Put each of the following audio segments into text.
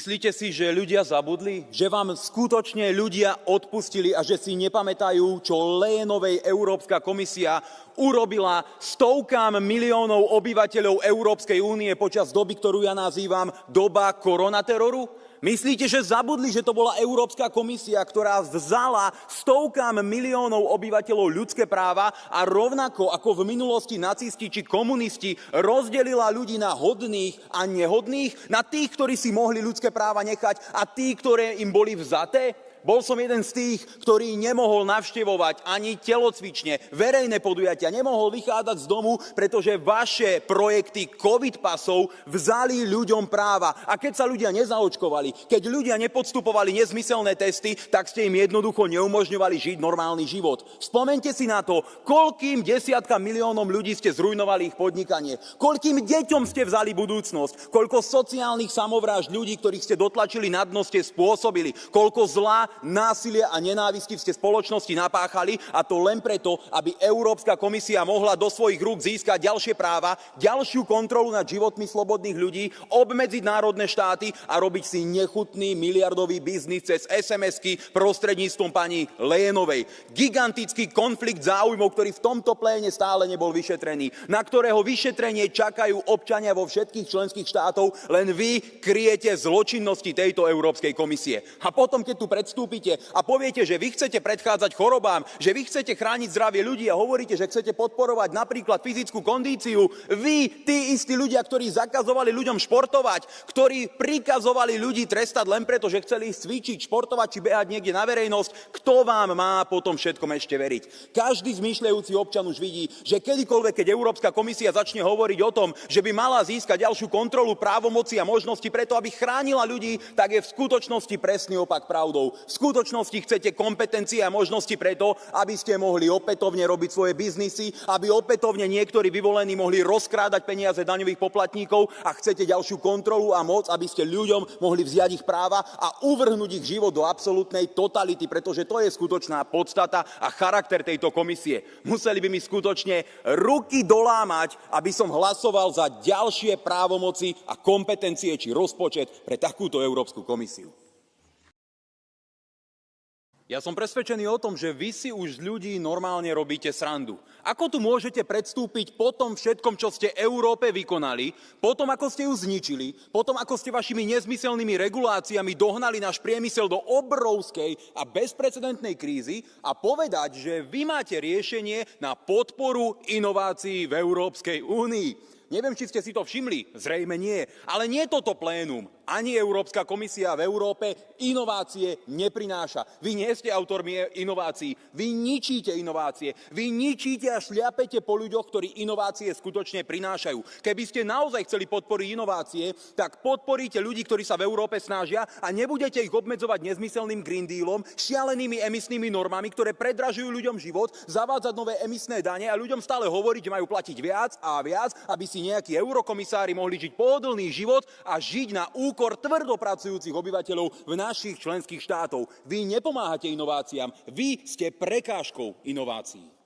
Myslíte si, že ľudia zabudli? Že vám skutočne ľudia odpustili a že si nepamätajú, čo Lénovej Európska komisia urobila stovkám miliónov obyvateľov Európskej únie počas doby, ktorú ja nazývam doba koronateroru? Myslíte, že zabudli, že to bola Európska komisia, ktorá vzala stovkám miliónov obyvateľov ľudské práva a rovnako ako v minulosti nacisti či komunisti rozdelila ľudí na hodných a nehodných, na tých, ktorí si mohli ľudské práva nechať a tí, ktoré im boli vzaté? Bol som jeden z tých, ktorý nemohol navštevovať ani telocvične, verejné podujatia, nemohol vychádzať z domu, pretože vaše projekty COVID pasov vzali ľuďom práva. A keď sa ľudia nezaočkovali, keď ľudia nepodstupovali nezmyselné testy, tak ste im jednoducho neumožňovali žiť normálny život. Spomente si na to, koľkým desiatka miliónom ľudí ste zrujnovali ich podnikanie, koľkým deťom ste vzali budúcnosť, koľko sociálnych samovrážd ľudí, ktorých ste dotlačili na dno, ste spôsobili, koľko zlá násilia a nenávisti ste spoločnosti napáchali a to len preto, aby Európska komisia mohla do svojich rúk získať ďalšie práva, ďalšiu kontrolu nad životmi slobodných ľudí, obmedziť národné štáty a robiť si nechutný miliardový biznis cez SMS-ky prostredníctvom pani Lénovej. Gigantický konflikt záujmov, ktorý v tomto pléne stále nebol vyšetrený, na ktorého vyšetrenie čakajú občania vo všetkých členských štátov, len vy kryjete zločinnosti tejto Európskej komisie. A potom, keď tu predstúpite vystúpite a poviete, že vy chcete predchádzať chorobám, že vy chcete chrániť zdravie ľudí a hovoríte, že chcete podporovať napríklad fyzickú kondíciu, vy, tí istí ľudia, ktorí zakazovali ľuďom športovať, ktorí prikazovali ľudí trestať len preto, že chceli ísť cvičiť, športovať či behať niekde na verejnosť, kto vám má potom všetkom ešte veriť? Každý zmýšľajúci občan už vidí, že kedykoľvek, keď Európska komisia začne hovoriť o tom, že by mala získať ďalšiu kontrolu právomoci a možnosti preto, aby chránila ľudí, tak je v skutočnosti presný opak pravdou. Skutočnosti chcete kompetencie a možnosti preto, aby ste mohli opätovne robiť svoje biznisy, aby opätovne niektorí vyvolení mohli rozkrádať peniaze daňových poplatníkov a chcete ďalšiu kontrolu a moc, aby ste ľuďom mohli vziať ich práva a uvrhnúť ich život do absolútnej totality, pretože to je skutočná podstata a charakter tejto komisie. Museli by mi skutočne ruky dolámať, aby som hlasoval za ďalšie právomoci a kompetencie či rozpočet pre takúto Európsku komisiu. Ja som presvedčený o tom, že vy si už z ľudí normálne robíte srandu. Ako tu môžete predstúpiť po tom všetkom, čo ste Európe vykonali, potom ako ste ju zničili, potom ako ste vašimi nezmyselnými reguláciami dohnali náš priemysel do obrovskej a bezprecedentnej krízy a povedať, že vy máte riešenie na podporu inovácií v Európskej únii. Neviem, či ste si to všimli, zrejme nie, ale nie toto plénum, ani Európska komisia v Európe inovácie neprináša. Vy nie ste autormi inovácií, vy ničíte inovácie, vy ničíte a šľapete po ľuďoch, ktorí inovácie skutočne prinášajú. Keby ste naozaj chceli podporiť inovácie, tak podporíte ľudí, ktorí sa v Európe snažia a nebudete ich obmedzovať nezmyselným Green Dealom, šialenými emisnými normami, ktoré predražujú ľuďom život, zavádzať nové emisné dane a ľuďom stále hovoriť, že majú platiť viac a viac, aby si nejakí eurokomisári mohli žiť pohodlný život a žiť na úkor tvrdo pracujúcich obyvateľov v našich členských štátov. Vy nepomáhate inováciám, vy ste prekážkou inovácií.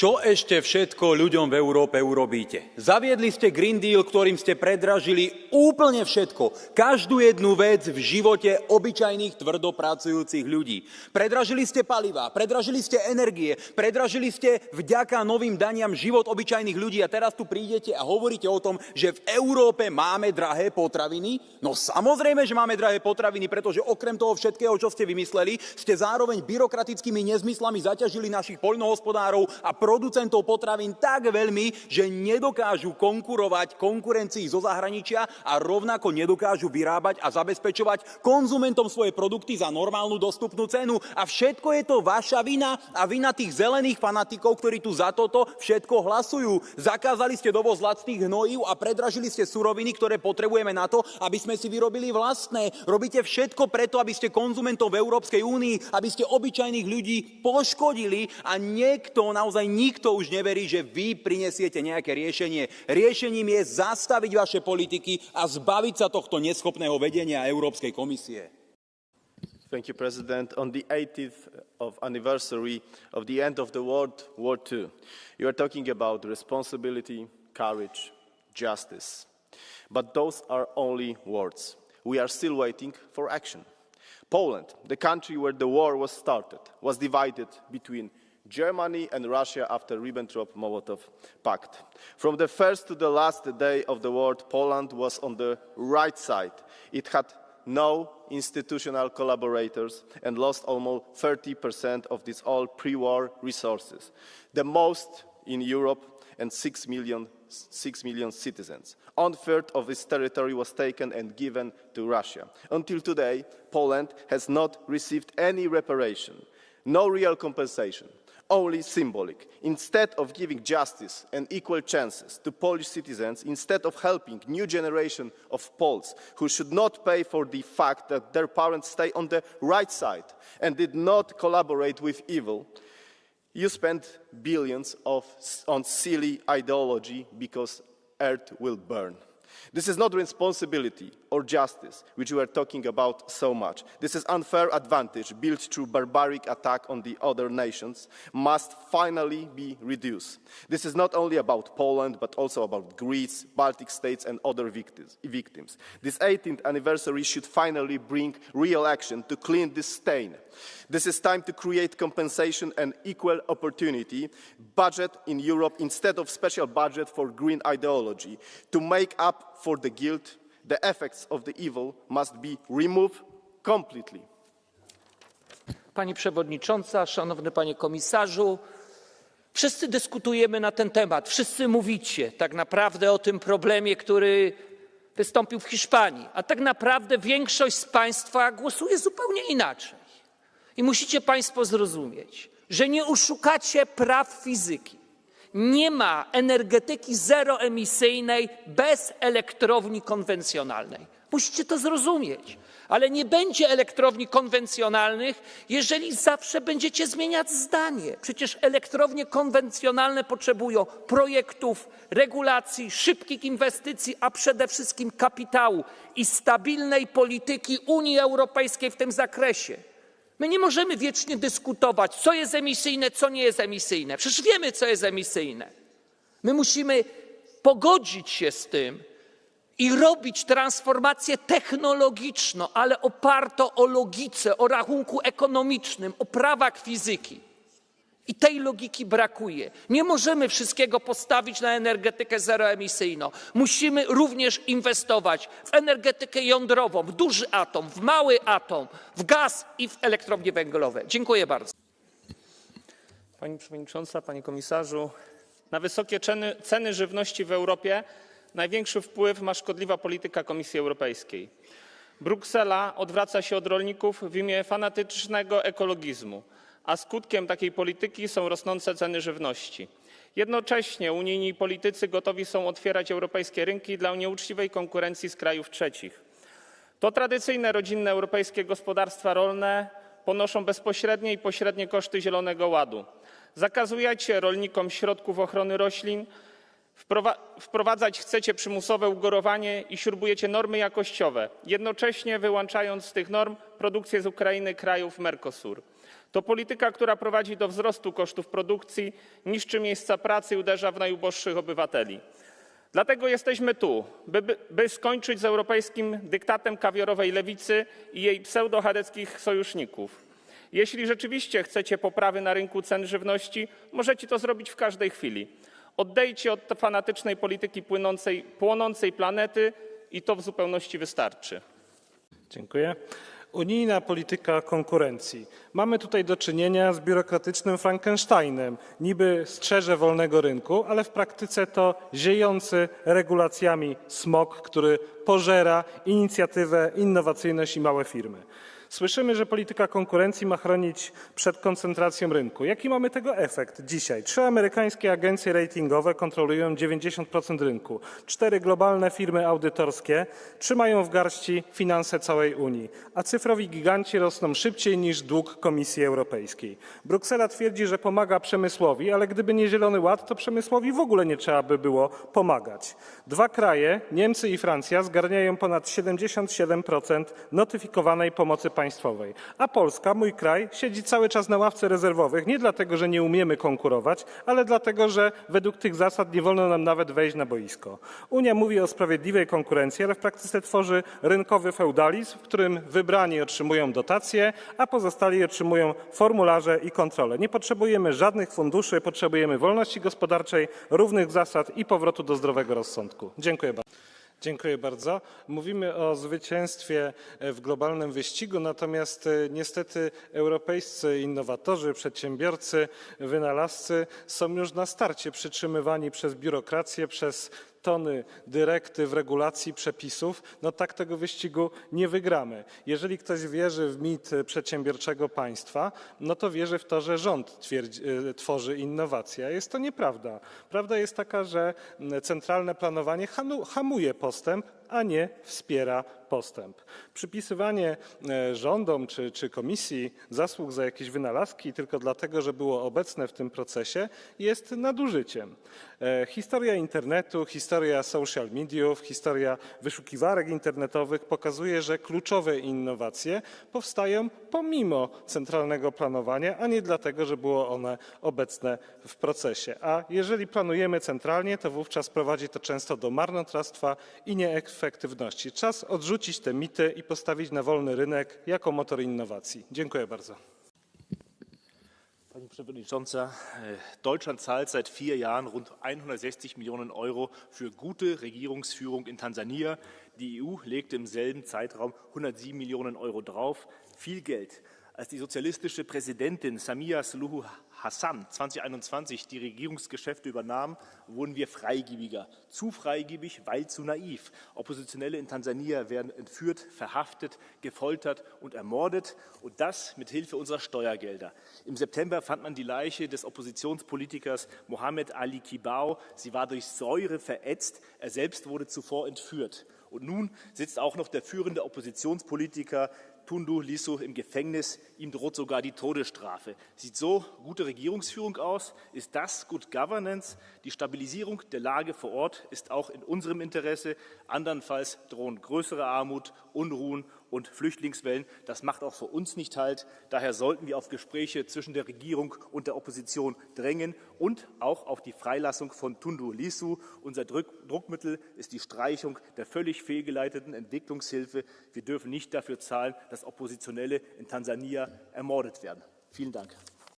Čo ešte všetko ľuďom v Európe urobíte? Zaviedli ste Green Deal, ktorým ste predražili úplne všetko. Každú jednu vec v živote obyčajných tvrdo pracujúcich ľudí. Predražili ste paliva, predražili ste energie, predražili ste vďaka novým daniam život obyčajných ľudí a teraz tu prídete a hovoríte o tom, že v Európe máme drahé potraviny? No samozrejme, že máme drahé potraviny, pretože okrem toho všetkého, čo ste vymysleli, ste zároveň byrokratickými nezmyslami zaťažili našich poľnohospodárov a producentov potravín tak veľmi, že nedokážu konkurovať konkurencii zo zahraničia a rovnako nedokážu vyrábať a zabezpečovať konzumentom svoje produkty za normálnu dostupnú cenu. A všetko je to vaša vina a vina tých zelených fanatikov, ktorí tu za toto všetko hlasujú. Zakázali ste dovoz lacných hnojív a predražili ste suroviny, ktoré potrebujeme na to, aby sme si vyrobili vlastné. Robíte všetko preto, aby ste konzumentov v Európskej únii, aby ste obyčajných ľudí poškodili a niekto naozaj nikto už neverí, že vy prinesiete nejaké riešenie. Riešením je zastaviť vaše politiky a zbaviť sa tohto neschopného vedenia Európskej komisie. Thank you, President. On the 80th of anniversary of the end of the World War II, you are talking about responsibility, courage, justice. But those are only words. We are still waiting for action. Poland, the country where the war was started, was divided between Germany and Russia after Ribbentrop-Molotov Pact. From the first to the last day of the war, Poland was on the right side. It had no institutional collaborators and lost almost 30% of its all pre-war resources, the most in Europe and 6 million, 6 million citizens. One third of its territory was taken and given to Russia. Until today, Poland has not received any reparation, no real compensation, only symbolic. Instead of giving justice and equal chances to Polish citizens, instead of helping new generation of Poles who should not pay for the fact that their parents stay on the right side and did not collaborate with evil, you spend billions of, on silly ideology because earth will burn. This is not responsibility or justice, which we are talking about so much. This is unfair advantage built through barbaric attack on the other nations must finally be reduced. This is not only about Poland, but also about Greece, Baltic states, and other victims. This 18th anniversary should finally bring real action to clean this stain. This is time to create compensation and equal opportunity budget in Europe instead of special budget for green ideology. To make up for the guilt, the effects of the evil must be removed completely. Pani Przewodnicząca, Szanowny Panie Komisarzu, wszyscy dyskutujemy na ten temat, wszyscy mówicie tak naprawdę o tym problemie, który wystąpił w Hiszpanii, a tak naprawdę większość z Państwa głosuje zupełnie inaczej. I musicie Państwo zrozumieć, że nie oszukacie praw fizyki. Nie ma energetyki zeroemisyjnej bez elektrowni konwencjonalnej. Musicie to zrozumieć. Ale nie będzie elektrowni konwencjonalnych, jeżeli zawsze będziecie zmieniać zdanie. Przecież elektrownie konwencjonalne potrzebują projektów, regulacji, szybkich inwestycji, a przede wszystkim kapitału i stabilnej polityki Unii Europejskiej w tym zakresie. My nie możemy wiecznie dyskutować, co jest emisyjne, co nie jest emisyjne. Przecież wiemy, co jest emisyjne. My musimy pogodzić się z tym i robić transformację technologiczną, ale opartą o logice, o rachunku ekonomicznym, o prawach fizyki. I tej logiki brakuje. Nie możemy wszystkiego postawić na energetykę zeroemisyjną. Musimy również inwestować w energetykę jądrową, w duży atom, w mały atom, w gaz i w elektrownie węglowe. Dziękuję bardzo. Pani Przewodnicząca, Panie Komisarzu, na wysokie ceny, ceny żywności w Europie największy wpływ ma szkodliwa polityka Komisji Europejskiej. Bruksela odwraca się od rolników w imię fanatycznego ekologizmu, a skutkiem takiej polityki są rosnące ceny żywności. Jednocześnie unijni politycy gotowi są otwierać europejskie rynki dla nieuczciwej konkurencji z krajów trzecich. To tradycyjne rodzinne europejskie gospodarstwa rolne ponoszą bezpośrednie i pośrednie koszty Zielonego Ładu. Zakazujecie rolnikom środków ochrony roślin, wprowa- wprowadzać chcecie przymusowe ugorowanie i śrubujecie normy jakościowe, jednocześnie wyłączając z tych norm produkcję z Ukrainy krajów Mercosur. To polityka, która prowadzi do wzrostu kosztów produkcji, niszczy miejsca pracy i uderza w najuboższych obywateli. Dlatego jesteśmy tu, by, by, skończyć z europejskim dyktatem kawiorowej lewicy i jej pseudochadeckich sojuszników. Jeśli rzeczywiście chcecie poprawy na rynku cen żywności, możecie to zrobić w każdej chwili. Odejdźcie od fanatycznej polityki płynącej, płonącej planety i to w zupełności wystarczy. Dziękuję. Unijna polityka konkurencji. Mamy tutaj do czynienia z biurokratycznym Frankensteinem. Niby strzeże wolnego rynku, ale w praktyce to ziejący regulacjami smok, który pożera inicjatywę, innowacyjność i małe firmy. Słyszymy, że polityka konkurencji ma chronić przed koncentracją rynku. Jaki mamy tego efekt dzisiaj? Trzy amerykańskie agencje ratingowe kontrolują 90% rynku. Cztery globalne firmy audytorskie trzymają w garści finanse całej Unii, a cyfrowi giganci rosną szybciej niż dług Komisji Europejskiej. Bruksela twierdzi, że pomaga przemysłowi, ale gdyby nie Zielony Ład, to przemysłowi w ogóle nie trzeba by było pomagać. Dwa kraje, Niemcy i Francja, zgarniają ponad 77% notyfikowanej pomocy państwa państwowej. A Polska, mój kraj, siedzi cały czas na ławce rezerwowych nie dlatego, że nie umiemy konkurować, ale dlatego, że według tych zasad nie wolno nam nawet wejść na boisko. Unia mówi o sprawiedliwej konkurencji, ale w praktyce tworzy rynkowy feudalizm, w którym wybrani otrzymują dotacje, a pozostali otrzymują formularze i kontrole. Nie potrzebujemy żadnych funduszy, potrzebujemy wolności gospodarczej, równych zasad i powrotu do zdrowego rozsądku. Dziękuję bardzo. Dziękuję bardzo. Mówimy o zwycięstwie w globalnym wyścigu, natomiast e, niestety europejscy innowatorzy, przedsiębiorcy, wynalazcy są już na starcie przytrzymywani przez biurokrację, przez tony dyrektyw, regulacji, przepisów, no tak tego wyścigu nie wygramy. Jeżeli ktoś wierzy w mit przedsiębiorczego państwa, no to wierzy w to, że rząd twierdzi, e, tworzy innowacje. Jest to nieprawda. Prawda jest taka, że centralne planowanie hamuje postęp, a nie wspiera postęp. Przypisywanie e, rządom czy, czy komisji zasług za jakieś wynalazki tylko dlatego, że było obecne w tym procesie jest nadużyciem. E, Historia internetu, historia social mediów, historia wyszukiwarek internetowych pokazuje, że kluczowe innowacje powstają pomimo centralnego planowania, a nie dlatego, że było one obecne w procesie. A jeżeli planujemy centralnie, to wówczas prowadzi to często do marnotrawstwa i nieefektywności. Czas odrzucić te mity i postawić na wolny rynek jako motor innowacji. Dziękuję bardzo. Pani äh, Deutschland zahlt seit vier Jahren rund 160 Millionen Euro für gute Regierungsführung in Tansania. Die EU legte im selben Zeitraum 107 Millionen Euro drauf. Viel Geld. Als die sozialistische Präsidentin Samia Suluhu Hassan 2021 die Regierungsgeschäfte übernahm, wurden wir freigebiger. Zu freigebig, weil zu naiv. Oppositionelle in Tansania werden entführt, verhaftet, gefoltert und ermordet. Und das mit Hilfe unserer Steuergelder. Im September fand man die Leiche des Oppositionspolitikers Mohammed Ali Kibao. Sie war durch Säure verätzt. Er selbst wurde zuvor entführt. Und nun sitzt auch noch der führende Oppositionspolitiker Tundu Lisu im Gefängnis. Ihm droht sogar die Todesstrafe. Sieht so gute Regierungsführung aus? Ist das Good Governance? Die Stabilisierung der Lage vor Ort ist auch in unserem Interesse. Andernfalls drohen größere Armut, Unruhen und Flüchtlingswellen. Das macht auch für uns nicht halt. Daher sollten wir auf Gespräche zwischen der Regierung und der Opposition drängen und auch auf die Freilassung von Tundu Lisu. Unser Druck Druckmittel ist die Streichung der völlig fehlgeleiteten Entwicklungshilfe. Wir dürfen nicht dafür zahlen, dass Oppositionelle in Tansania ermordet werden. Vielen Dank.